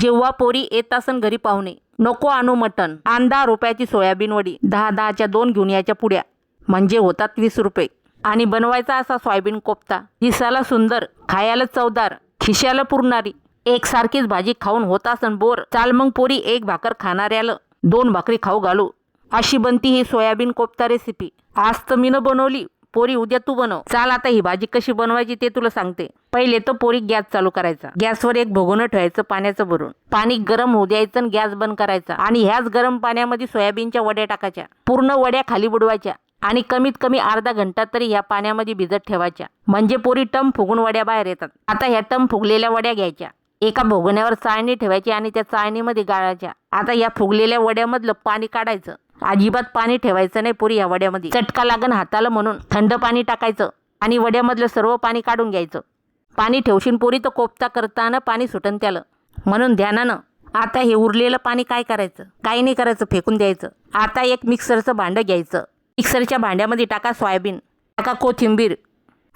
जेव्हा पोरी येत असन घरी पाहुणे नको आणू मटण आंदा रुपयाची सोयाबीन वडी दहा दहाच्या दोन घेऊन यायच्या पुड्या. म्हणजे होतात वीस रुपये. आणि बनवायचा असा सोयाबीन कोफ्ता दिसायला सुंदर खायला चवदार खिशाला पुरणारी. एकसारखीच भाजी खाऊन होत असन बोर. चाल मग पोरी एक भाकर खाणाऱ्याला दोन भाकरी खाऊ घालू. अशी बनती ही सोयाबीन कोफ्ता रेसिपी आज तर मीनं बनवली पोरी उद्या तू बनव. चाल आता ही भाजी कशी बनवायची ते तुला सांगते. पहिले तर पोरी गॅस चालू करायचा. गॅसवर एक भोगणं ठेवायचं पाण्याचं भरून. पाणी गरम होऊ द्यायचं आणि गॅस बंद करायचा. आणि ह्याच गरम पाण्यामध्ये सोयाबीनच्या वड्या टाकायच्या. पूर्ण वड्या खाली बुडवायच्या. आणि कमीत कमी अर्धा घंटा तरी ह्या पाण्यामध्ये भिजत ठेवायच्या. म्हणजे पोरी टम फुगून वड्या बाहेर येतात. आता ह्या टम फुगलेल्या वड्या घ्यायच्या. एका भोगण्यावर चाळणी ठेवायची आणि त्या चाळणीमध्ये गाळायच्या. आता या फुगलेल्या वड्यामधलं पाणी काढायचं. अजिबात पाणी ठेवायचं नाही पुरी या वड्यामध्ये. चटका लागन हाताला म्हणून थंड पाणी टाकायचं आणि वड्यामधलं सर्व पाणी काढून घ्यायचं. पाणी ठेवशीन पोरी तर कोपता करताना पाणी सुटन त्याला. म्हणून ध्यानानं आता हे उरलेलं पाणी काय करायचं? काही नाही करायचं फेकून द्यायचं. आता एक मिक्सरचं भांडं घ्यायचं. मिक्सरच्या भांड्यामध्ये टाका सोयाबीन टाका कोथिंबीर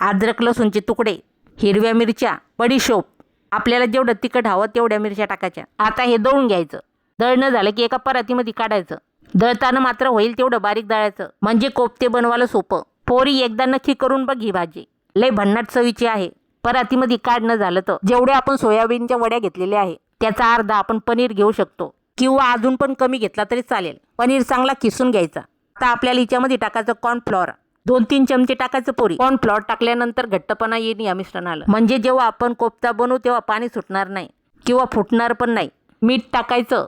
अद्रक लसूणचे तुकडे हिरव्या मिरच्या बडीशोप. आपल्याला जेवढं तिखट हवं तेवढ्या मिरच्या टाकायच्या. आता हे दळून घ्यायचं. दळणं झालं की एका परातीमध्ये काढायचं. दळताना मात्र होईल तेवढं बारीक दळायचं. म्हणजे कोफ्ते बनवायला सोपं. पोरी एकदा नक्की करून बघ ही भाजी. लय भन्नाट चवीची आहे. परातीमध्ये काढणं झालं तर. जेवढे आपण सोयाबीनच्या वड्या घेतलेल्या आहे त्याचा अर्धा आपण पनीर घेऊ शकतो. किंवा अजून पण कमी घेतला तरी चालेल. पनीर चांगला किसून घ्यायचा. आता आपल्याला हिच्यामध्ये टाकायचं कॉर्नफ्लॉवर दोन तीन चमचे टाकायचं पोरी. कॉर्नफ्लॉवर टाकल्यानंतर घट्टपणा येईल या मिश्रणाला म्हणजे जेव्हा आपण कोफ्ता बनवू तेव्हा पाणी सुटणार नाही. किंवा फुटणार पण नाही. मीठ टाकायचं.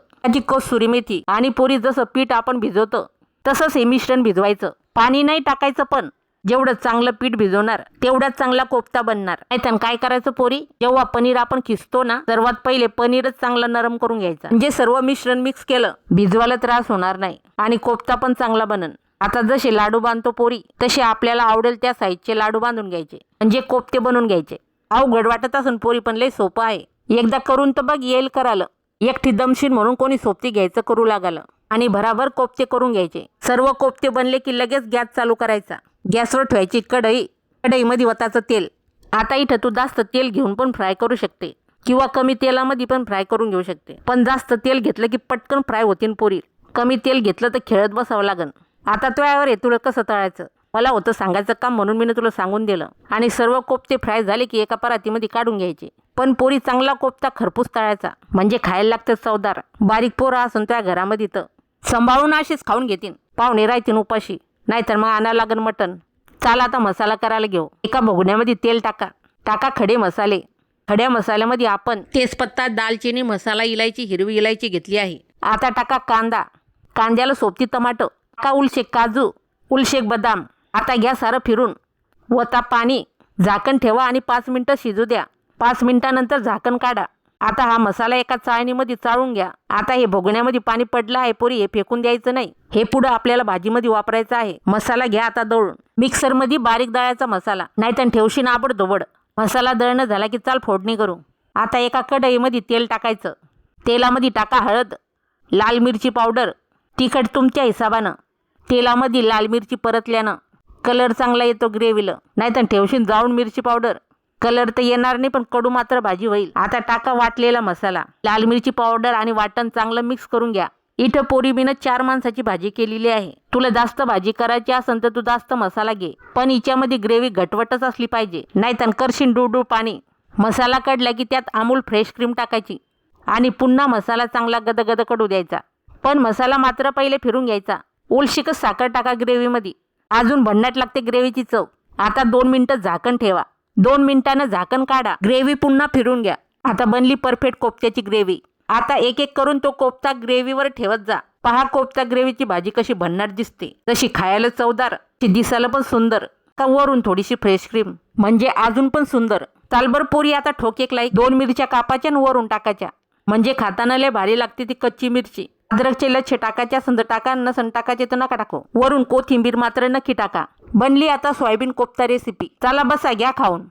कसुरी मेथी आणि पोरी जसं पीठ आपण भिजवतो तसंच हे मिश्रण भिजवायचं. पाणी नाही टाकायचं पण जेवढं चांगलं पीठ भिजवणार तेवढाच चांगला कोफ्ता बनणार. नाहीतर काय करायचं पोरी? जेव्हा पनीर आपण खिसतो ना सर्वात पहिले पनीरच चांगलं नरम करून घ्यायचं. म्हणजे सर्व मिश्रण मिक्स केलं भिजवायला त्रास होणार नाही आणि कोफ्ता पण चांगला बनन. आता जसे लाडू बांधतो पोरी तसे आपल्याला आवडेल त्या साईजचे लाडू बांधून घ्यायचे. म्हणजे कोफ्ते बनवून घ्यायचे. अवघड वाटत असून पोरी पण लय सोपं आहे. एकदा करून तर बघ येईल करायला. एकटी दमशील म्हणून कोणी सोबती घ्यायचं करू लागलं. आणि भराभर कोफ्ते करून घ्यायचे. सर्व कोफ्ते बनले की लगेच गॅस चालू करायचा. गॅसवर ठेवायची कढई. कढईमध्ये वताचं तेल. आता इथं तू जास्त तेल घेऊन पण फ्राय करू शकते. किंवा कमी तेलामध्ये पण फ्राय करून घेऊ शकते. पण जास्त तेल घेतलं की पटकन फ्राय होतीन पोरी. कमी तेल घेतलं तर खेळत बसावं लागन. आता तुळ्यावर आहे तुला कसं तळायचं? मला होतं सांगायचं काम म्हणून मी तुला सांगून दिलं. आणि सर्व कोपते फ्राय झाले की एका परातीमध्ये काढून घ्यायचे. पण पोरी चांगला कोफ्ता खरपूस तळायचा. म्हणजे खायला लागतं चवदार. बारीक पोरं असून त्या घरामध्ये तर सांभाळून अशीच खाऊन घेतीन. पाहुणे राहतीन उपाशी. नाहीतर मग आणायला लागन मटण. चाल आता मसाला करायला घेऊ. एका भोगण्यामध्ये तेल टाका. टाका खडे मसाले. खड्या मसाल्यामध्ये आपण तेजपत्ता दालचिनी मसाला इलायची हिरवी इलायची घेतली आहे. आता टाका कांदा. कांद्याला सोबती टमाटो. का उलशेक काजू उलशेक बदाम. आता घ्या सारं फिरून. वता पाणी. झाकण ठेवा आणि पाच मिनटं शिजू द्या. पाच मिनिटानंतर झाकण काढा. आता हा मसाला एका चाळणीमध्ये चाळून घ्या. आता हे भोगण्यामध्ये पाणी पडलं आहे पोरी हे फेकून द्यायचं नाही. हे पुढं आपल्याला भाजीमध्ये वापरायचं आहे. मसाला घ्या आता दळून. मिक्सरमध्ये बारीक दळायचा मसाला. नाहीतर ठेवशी नाबड दोबड मसाला दळणं झाला की चाल फोडणी करू. आता एका कढईमध्ये तेल टाकायचं. तेलामध्ये टाका हळद लाल मिरची पावडर. तिखट तुमच्या हिसाबानं. तेलामध्ये लाल मिरची परतल्यानं. कलर चांगला येतो ग्रेव्हीला. नाहीतर ठेवशीन जाऊन मिरची पावडर. कलर तर येणार नाही पण कडू मात्र भाजी होईल. आता टाका वाटलेला मसाला. लाल मिरची पावडर आणि वाटण चांगलं मिक्स करून घ्या. इथं पोरी मीनं चार माणसाची भाजी केलेली आहे. तुला जास्त भाजी करायची असेल तर तू जास्त मसाला घे. पण हिच्यामध्ये ग्रेव्ही घटवटच असली पाहिजे. नाही तर करशील डूडू पाणी. मसाला काढला की त्यात अमूल फ्रेश क्रीम टाकायची. आणि पुन्हा मसाला चांगला गदगद कडू द्यायचा. पण मसाला मात्र पहिले फिरून घ्यायचा. उलशिकच साखर टाका ग्रेव्हीमध्ये अजून भन्नाट लागते ग्रेव्हीची चव. आता दोन मिनटं झाकण ठेवा. दोन मिनिटानं झाकण काढा. ग्रेव्ही पुन्हा फिरून घ्या. आता बनली परफेक्ट कोफ्त्याची ग्रेव्ही. आता एक एक करून तो कोफ्ता ग्रेव्हीवर ठेवत जा. पहा कोफ्ता ग्रेव्हीची भाजी कशी भन्नाट दिसते. जशी खायला चवदार ती दिसायला पण सुंदर. का वरून थोडीशी फ्रेश क्रीम म्हणजे अजून पण सुंदर. तालबर पोरी आता ठोकेक लाई दोन मिरच्या कापाच्या आणि वरून टाकायच्या. म्हणजे खाताना लय भारी लागते ती कच्ची मिरची. अद्रकचे लच्छे टाकायच्या संद टाका नसन टाकायचे तर नका टाकू. वरून कोथिंबीर मात्र नक्की टाका. बनली आता सोयाबीन कोफ्ता रेसिपी चला बसा घ्या खाऊन.